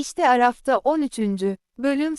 İşte Araf'ta 13. Bölüm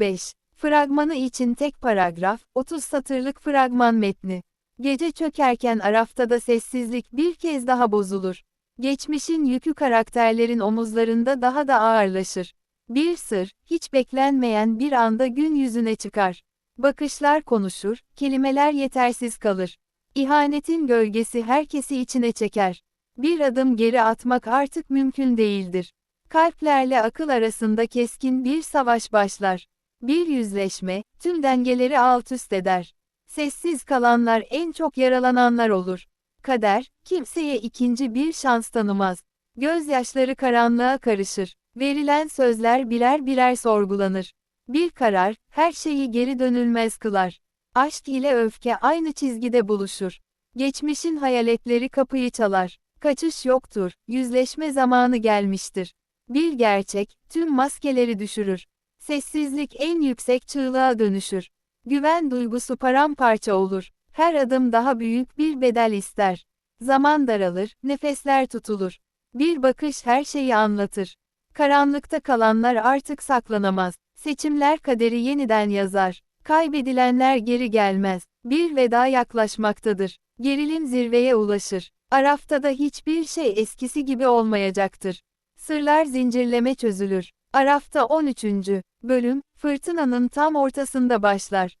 05. Fragmanı için tek paragraf, 30 satırlık fragman metni. Gece çökerken Araf'ta da sessizlik bir kez daha bozulur. Geçmişin yükü karakterlerin omuzlarında daha da ağırlaşır. Bir sır, hiç beklenmeyen bir anda gün yüzüne çıkar. Bakışlar konuşur, kelimeler yetersiz kalır. İhanetin gölgesi herkesi içine çeker. Bir adım geri atmak artık mümkün değildir. Kalplerle akıl arasında keskin bir savaş başlar. Bir yüzleşme, tüm dengeleri alt üst eder. Sessiz kalanlar en çok yaralananlar olur. Kader, kimseye ikinci bir şans tanımaz. Gözyaşları karanlığa karışır. Verilen sözler birer birer sorgulanır. Bir karar, her şeyi geri dönülmez kılar. Aşk ile öfke aynı çizgide buluşur. Geçmişin hayaletleri kapıyı çalar. Kaçış yoktur, yüzleşme zamanı gelmiştir. Bir gerçek, tüm maskeleri düşürür. Sessizlik en yüksek çığlığa dönüşür. Güven duygusu paramparça olur. Her adım daha büyük bir bedel ister. Zaman daralır, nefesler tutulur. Bir bakış her şeyi anlatır. Karanlıkta kalanlar artık saklanamaz. Seçimler kaderi yeniden yazar. Kaybedilenler geri gelmez. Bir veda yaklaşmaktadır. Gerilim zirveye ulaşır. Arafta da hiçbir şey eskisi gibi olmayacaktır. Sırlar zincirleme çözülür. Arafta 13. bölüm, fırtınanın tam ortasında başlar.